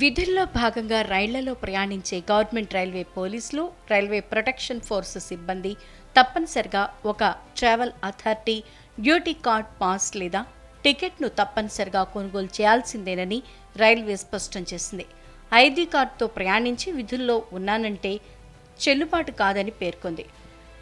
విధుల్లో భాగంగా రైళ్ళలో ప్రయాణించే గవర్నమెంట్ రైల్వే పోలీసులు రైల్వే ప్రొటెక్షన్ ఫోర్స్ సిబ్బంది తప్పనిసరిగా ఒక travel authority duty card pass లేదా టికెట్ను తప్పనిసరిగా కొనుగోలు చేయాల్సిందేనని రైల్వే స్పష్టం చేసింది. ఐడి కార్డుతో ప్రయాణించి విధుల్లో ఉన్నానంటే చెల్లుబాటు కాదని పేర్కొంది.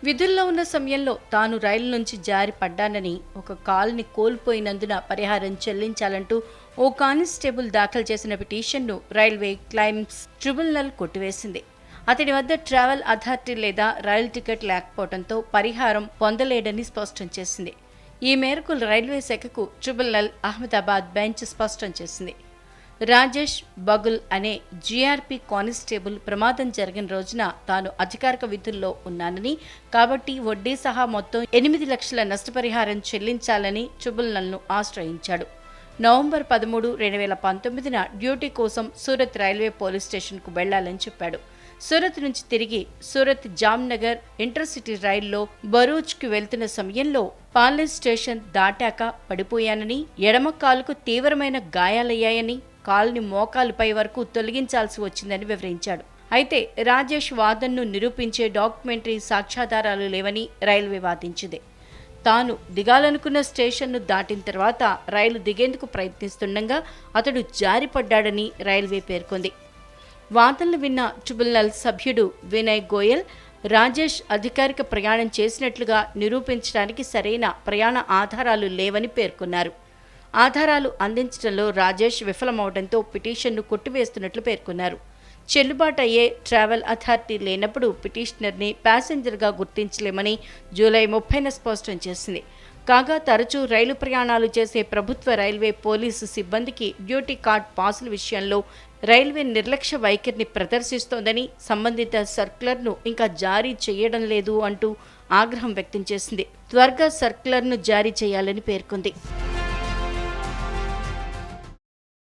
విధుల్లో ఉన్న సమయంలో తాను రైలు నుంచి జారి పడ్డానని ఒక కాల్ని కోల్పోయినందున పరిహారం చెల్లించాలంటూ ఓ కానిస్టేబుల్ దాఖలు చేసిన పిటిషన్ను రైల్వే క్లైమ్స్ ట్రిబ్యునల్ కొట్టివేసింది. అతడి వద్ద ట్రావెల్ అథారిటీ లేదా రైలు టికెట్ లేకపోవడంతో పరిహారం పొందలేడని స్పష్టం చేసింది. ఈ మేరకు రైల్వే శాఖకు ట్రిబ్యునల్ అహ్మదాబాద్ బెంచ్ స్పష్టం చేసింది. రాజేష్ బగుల్ అనే జీఆర్పీ కానిస్టేబుల్ ప్రమాదం జరిగిన రోజున తాను అధికారిక విధుల్లో ఉన్నానని కాబట్టి వడ్డీ సహా మొత్తం ఎనిమిది లక్షల నష్టపరిహారం చెల్లించాలని ట్రిబ్యునల్ను ఆశ్రయించాడు. నవంబర్ పదమూడు రెండు వేల పంతొమ్మిదిన డ్యూటీ కోసం సూరత్ రైల్వే పోలీస్ స్టేషన్కు వెళ్ళాలని చెప్పాడు. సూరత్ నుంచి తిరిగి సూరత్ జామ్నగర్ ఇంటర్సిటీ రైల్లో బరూచ్కి వెళ్తున్న సమయంలో పాలెస్ స్టేషన్ దాటాక పడిపోయానని ఎడమ కాలుకు తీవ్రమైన గాయాలయ్యాయని కాలుని మోకాలుపై వరకు తొలగించాల్సి వచ్చిందని వివరించాడు. అయితే రాజేష్ వాదన్ను నిరూపించే డాక్యుమెంటరీ సాక్ష్యాధారాలు లేవని రైల్వే వాదించింది. తాను దిగాలనుకున్న స్టేషన్ను దాటిన తర్వాత రైలు దిగేందుకు ప్రయత్నిస్తుండగా అతడు జారిపడ్డాడని రైల్వే పేర్కొంది. వాదనలు విన్న ట్రిబ్యునల్ సభ్యుడు వినయ్ గోయల్ రాజేష్ అధికారిక ప్రయాణం చేసినట్లుగా నిరూపించడానికి సరైన ప్రయాణ ఆధారాలు లేవని పేర్కొన్నారు. ఆధారాలు అందించడంలో రాజేష్ విఫలమవడంతో పిటిషన్ను కొట్టివేస్తున్నట్లు పేర్కొన్నారు. చెల్లుబాటు అయ్యే ట్రావెల్ అథారిటీ లేనప్పుడు పిటిషనర్ని ప్యాసింజర్గా గుర్తించలేమని జూలై ముప్పైన స్పష్టం చేసింది. కాగా తరచూ రైలు ప్రయాణాలు చేసే ప్రభుత్వ రైల్వే పోలీసు సిబ్బందికి డ్యూటీ కార్డ్ పాసుల విషయంలో రైల్వే నిర్లక్ష్య వైఖరిని ప్రదర్శిస్తోందని సంబంధిత సర్క్యులర్ను ఇంకా జారీ చేయడం లేదు అంటూ ఆగ్రహం వ్యక్తం చేసింది. త్వరగా సర్క్యులర్ను జారీ చేయాలని పేర్కొంది.